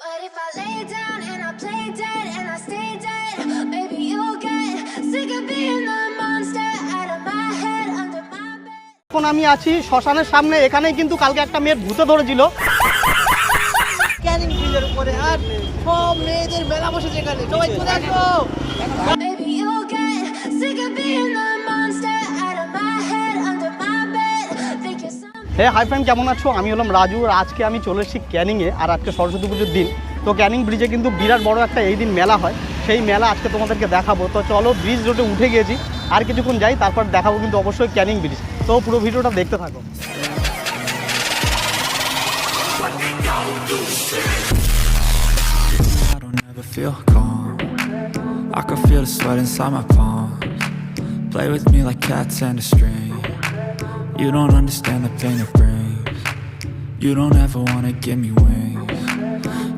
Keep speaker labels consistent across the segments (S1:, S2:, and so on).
S1: But if I lay down and I play dead and I stay dead, maybe you'll get sick of being the monster out of my head, under my bed.
S2: এখন আমি আছি শ্মশানের সামনে এখানেই কিন্তু কালকে একটা মেয়ের ভূতে ধরেছিল
S3: ক্যানিং ব্রিজের উপরে আর সব মেয়েদের মেলা বসেছে এখানে সবাই চলে আসো
S1: Maybe you'll get sick of being the you're something.
S2: Hey hi friend কেমন আছো আমি হলাম রাজু, আর আজকে আমি চলে এসেছি ক্যানিংয়ে, আর আজকে সরস্বতী পুজোর দিন তো ক্যানিং ব্রিজে কিন্তু বিরাট বড় একটা এই দিন মেলা হয় সেই মেলা আজকে তোমাদেরকে দেখাবো তো চলো, ব্রিজ রোডে উঠে গিয়েছি, আর কিছুক্ষণ যাই, তারপর দেখাবো কিন্তু অবশ্যই ক্যানিং ব্রিজ তো পুরো ভিডিওটা দেখতে থাকো.
S4: Play with me like cats and a string. You don't understand the pain it brings. You don't ever wanna give me wings.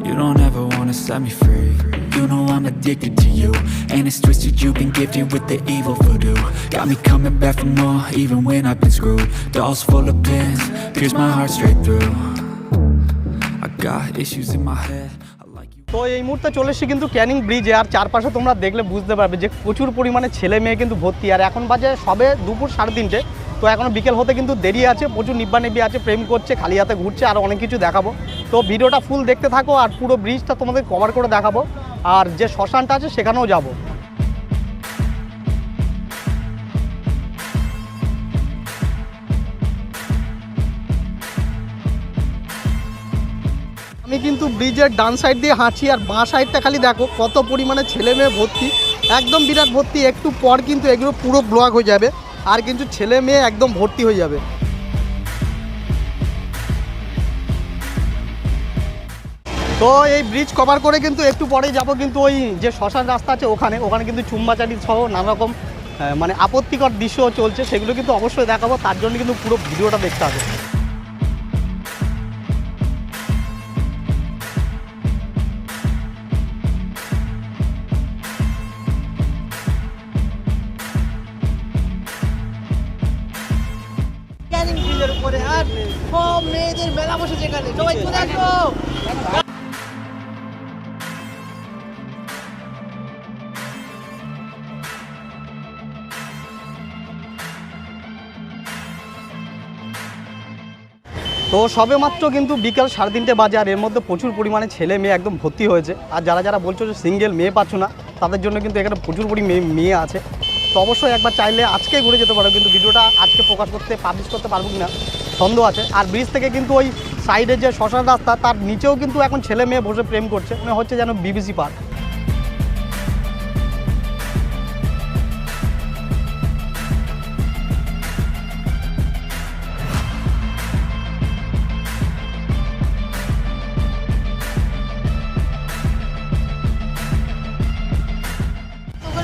S4: You don't ever wanna set me free. You know I'm addicted to you. And it's twisted, you've been gifted with the evil voodoo. Got me coming back for more, even when I've been screwed. Dolls full of pins, pierce my heart straight through. I got issues in my head.
S2: তো এই মুহূর্তে চলে এসেছি কিন্তু ক্যানিং ব্রিজে আর চারপাশে তোমরা দেখলে বুঝতে পারবে যে প্রচুর পরিমাণে ছেলে মেয়ে কিন্তু ভর্তি আর এখন বাজে সবে দুপুর সাড়ে তিনটে তো এখনও বিকেল হতে কিন্তু দেরি আছে, প্রচুর নিব্বা নিব্বি আছে, প্রেম করছে, খালি হাতে ঘুরছে, আর অনেক কিছু দেখাবো। তো ভিডিওটা ফুল দেখতে থাকো আর পুরো ব্রিজটা তোমাদের কভার করে দেখাবো। আর যে শ্মশানটা আছে সেখানেও যাব। আমি কিন্তু ব্রিজের ডান সাইড দিয়ে হাঁটছি আর বাঁ সাইডটা খালি দেখো কত পরিমাণে ছেলে মেয়ে ভর্তি। একদম বিরাট ভর্তি, একটু পর কিন্তু এগুলো পুরো ব্লক হয়ে যাবে। আর কিন্তু ছেলে মেয়ে একদম ভর্তি হয়ে যাবে। তো এই ব্রিজ কভার করে কিন্তু একটু পরেই যাব কিন্তু ওই যে শ্মশান রাস্তা আছে ওখানে। ওখানে কিন্তু চুম্বাচারি সহ নানারকম মানে আপত্তিকর দৃশ্য চলছে। সেগুলো কিন্তু অবশ্যই দেখাবো। তার জন্য কিন্তু পুরো ভিডিওটা দেখতে হবে।
S3: উপরে আর সব মেয়েদের মেলা বসেছে এখানে সবাই চলে
S2: তো সবে মাত্র কিন্তু বিকাল সাড়ে তিনটে বাজে আর এর মধ্যে প্রচুর পরিমাণে ছেলে মেয়ে একদম ভর্তি হয়েছে। আর যারা যারা বলছো যে সিঙ্গেল মেয়ে পাচ্ছ না, তাদের জন্য কিন্তু এখানে প্রচুর পরি মেয়ে মেয়ে আছে। তো অবশ্যই একবার চাইলে আজকেই ঘুরে যেতে পারো, কিন্তু ভিডিওটা আজকে প্রকাশ করতে পাবলিশ করতে পারব কিনা সন্দেহ আছে। আর ব্রিজ থেকে কিন্তু ওই সাইডে যে শ্মশান রাস্তা, তার নিচেও কিন্তু এখন ছেলে মেয়ে বসে প্রেম করছে, মনে হচ্ছে যেন বিবিসি পার্ক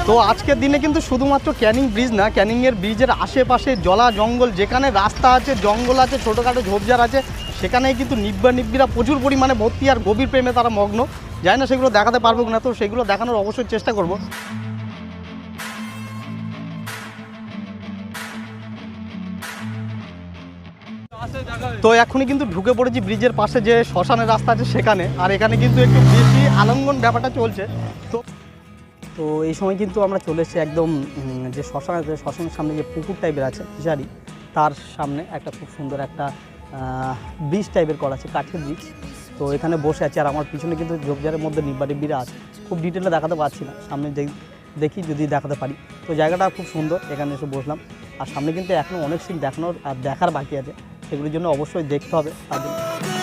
S2: তো আজকের দিনে কিন্তু শুধুমাত্র ক্যানিং ব্রিজ না ক্যানিংয়ের ব্রিজের আশেপাশে জলা জঙ্গল, যেখানে রাস্তা আছে, জঙ্গল আছে, ছোটোখাটো ঝোপঝাড় আছে, সেখানেই কিন্তু নিব্বা নিব্বিরা প্রচুর পরিমাণে ভর্তি আর গভীর প্রেমে তারা মগ্ন। জানি না সেগুলো দেখাতে পারব না তো সেগুলো দেখানোর অবশ্যই চেষ্টা করব। তো এখনই কিন্তু ঢুকে পড়েছি ব্রিজের পাশে যে শ্মশানের রাস্তা আছে সেখানে, আর এখানে কিন্তু একটু বেশি আলঙ্গন ব্যাপারটা চলছে। তো এই সময় কিন্তু আমরা চলে এসেছি একদম যে শ্মশান আছে, শ্মশানের সামনে যে পুকুর টাইপের আছে, ফিশারি, তার সামনে একটা খুব সুন্দর একটা ব্রিজ টাইপের করা আছে, কাঠের ব্রিজ তো এখানে বসে আছে আর আমার পিছনে কিন্তু ঝোপঝাড়ের মধ্যে নিব্বা নিব্বিরা আছে। খুব ডিটেলে দেখাতে পারছি না, সামনে দেখ- যদি দেখাতে পারি। তো জায়গাটা খুব সুন্দর, এখানে এসে বসলাম। আর সামনে কিন্তু এখনও অনেক সিন দেখানোর আর দেখার বাকি আছে। সেগুলির জন্য অবশ্যই দেখতে হবে। জন্য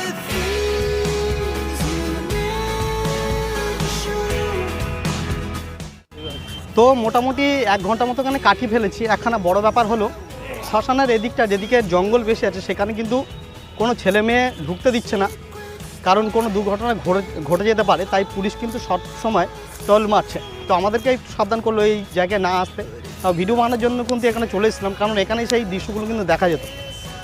S2: তো মোটামুটি এক ঘণ্টা মতো এখানে কাটিয়ে ফেলেছি। একখানা বড় ব্যাপার হলো, শ্মশানের এদিকটা যেদিকে জঙ্গল বেশি আছে, সেখানে কিন্তু কোনো ছেলে মেয়ে ঢুকতে দিচ্ছে না। কারণ কোনো দুর্ঘটনা ঘটে ঘটে যেতে পারে, তাই পুলিশ কিন্তু সব সময় টল মারছে। তো আমাদেরকে সাবধান করল এই জায়গায় না আসতে। ভিডিও বানানোর জন্য কিন্তু এখানে চলে এসেছিলাম, কারণ এখানে সেই দৃশ্যগুলো কিন্তু দেখা যেত।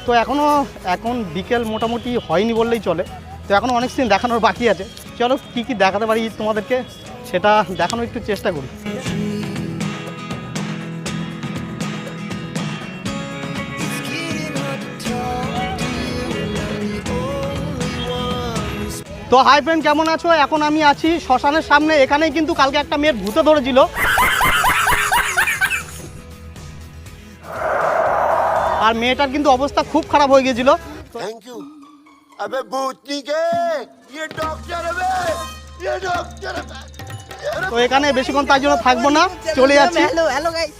S2: তো এখনও এখন বিকেল মোটামুটি হয়নি বললেই চলে। তো এখনও অনেক সিন দেখানোর বাকি আছে। চলো কী কী দেখাতে পারি তোমাদেরকে, সেটা দেখানোর একটু চেষ্টা করি। তো তো হাই ফ্রেন্ড কেমন আছো এখন আমি আছি শ্মশানের সামনে এখানেই কিন্তু কালকে একটা মেয়ের ভূতে ধরেছিল আর মেয়েটার কিন্তু অবস্থা খুব খারাপ হয়ে গেছিল
S5: थैंक यू अबे भूतनी के ये डॉक्टर है बे ये डॉक्टर है बे।
S2: তো এখানে বেশিক্ষণ তার জন্য থাকবো না চলে যাচ্ছি
S3: হ্যালো হ্যালো গাইস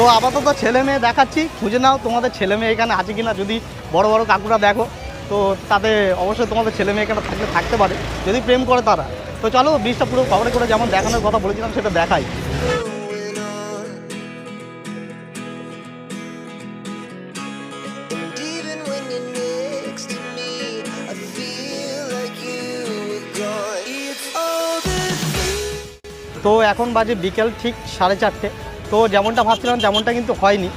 S2: তো আপাতত ছেলে মেয়ে দেখাচ্ছি খুঁজে নাও তোমাদের ছেলে মেয়ে এখানে আছে কিনা যদি বড় বড় কাকুরা দেখো তো তাতে অবশ্যই তোমাদের ছেলে মেয়ে এখানে থাকলে থাকতে পারে যদি প্রেম করে তারা। তো চলো বীজটা পুরো খবরে করে যেমন দেখানোর কথা বলেছিলাম সেটা দেখাই. তো এখন বাজে বিকেল ঠিক সাড়ে চারটে। তো যেমনটা ভাবছিলাম, তেমনটা কিন্তু হয়নি।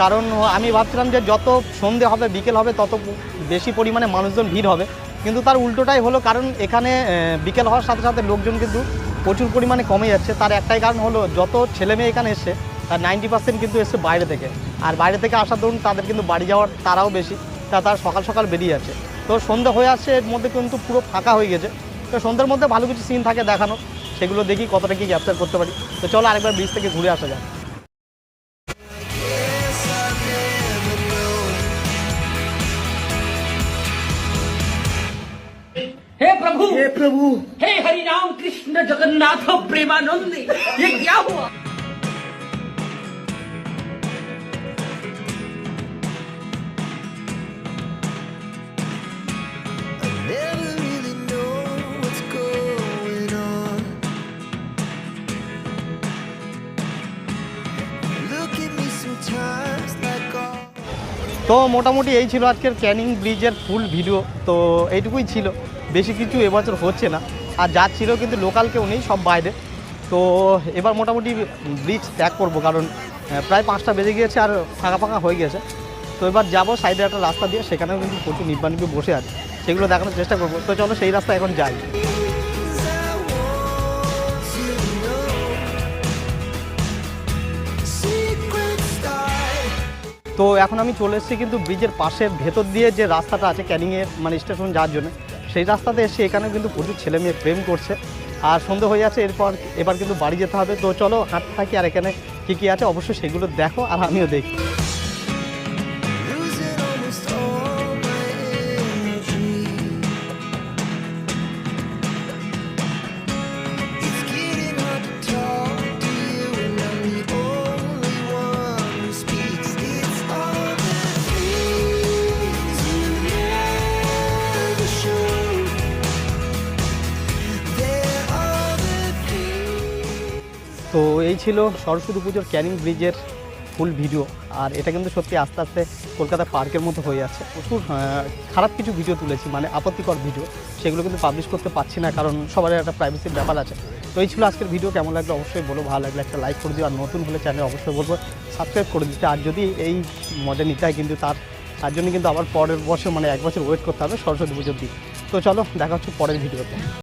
S2: কারণ আমি ভাবছিলাম যে যত সন্ধে হবে, বিকেল হবে, তত বেশি পরিমাণে মানুষজন ভিড় হবে। কিন্তু তার উল্টোটাই হলো কারণ এখানে বিকেল হওয়ার সাথে সাথে লোকজন কিন্তু প্রচুর পরিমাণে কমে যাচ্ছে। তার একটাই কারণ হলো যত ছেলে মেয়ে এখানে এসছে, তার নাইনটি পার্সেন্ট কিন্তু এসছে বাইরে থেকে। আর বাইরে থেকে আসার দরুন তাদের কিন্তু বাড়ি যাওয়ার তারাও বেশি। তা তার সকাল সকাল বেরিয়ে যাচ্ছে। তো সন্ধে হয়ে আসছে, এর মধ্যে কিন্তু পুরো ফাঁকা হয়ে গেছে। তো সন্ধ্যের মধ্যে ভালো কিছু সিন থাকে দেখানো সেগুলো দেখি কতটা কি ক্যাপচার করতে পারি তো চলো আরেকবার বিচ থেকে ঘুরে আসা যায়
S6: हे प्रभु हे प्रभु हे हरि राम कृष्ण जगन्नाथ प्रेमानंद ये क्या हुआ
S2: তো মোটামুটি এই ছিল আজকের ক্যানিং ব্রিজের ফুল ভিডিও তো এইটুকুই ছিল। বেশি কিছু এবছর হচ্ছে না। আর যা ছিল কিন্তু লোকাল কেউ নেই, সব বাইরে। তো এবার মোটামুটি ব্রিজ ত্যাগ করব, কারণ প্রায় পাঁচটা বেজে গিয়েছে আর ফাঁকা ফাঁকা হয়ে গেছে। তো এবার যাব সাইডে একটা রাস্তা দিয়ে, সেখানেও কিন্তু প্রচুর নিব্বা বসে আছে। সেগুলো দেখানোর চেষ্টা করব। তো চলো সেই রাস্তা এখন যাই। তো এখন আমি চলে এসেছি কিন্তু ব্রিজের পাশের ভেতর দিয়ে যে রাস্তাটা আছে ক্যানিংয়ের মানে স্টেশন যাওয়ার জন্য, সেই রাস্তাতে এসে এখানে কিন্তু প্রচুর ছেলে মেয়ে প্রেম করছে। আর সন্ধে হয়ে যাচ্ছে, এরপর, এবার কিন্তু বাড়ি যেতে হবে। তো চলো হাঁটতে থাকি আর এখানে কী কী আছে, অবশ্যই সেগুলো দেখো আর আমিও দেখি। তো এই ছিল সরস্বতী পুজোর ক্যানিং ব্রিজের ফুল ভিডিও আর এটা কিন্তু সত্যি আস্তে আস্তে কলকাতা পার্কের মতো হয়ে যাচ্ছে প্রচুর খারাপ কিছু ভিডিও তুলেছি মানে আপত্তিকর ভিডিও সেগুলো কিন্তু পাবলিশ করতে পারছি না, কারণ সবার একটা প্রাইভেসির ব্যাপার আছে। তো এই ছিল আজকের ভিডিও কেমন লাগল অবশ্যই বলো, ভালো লাগলে একটা লাইক করে দিও। আর নতুন হলে চ্যানেল অবশ্যই বলব সাবস্ক্রাইব করে দিতে। আর যদি এই মজা নিতে হয় কিন্তু তার তার জন্য কিন্তু আবার পরের বছর মানে এক বছর ওয়েট করতে হবে সরস্বতী পুজোর দিন। তো চলো, দেখা হচ্ছে পরের ভিডিওতে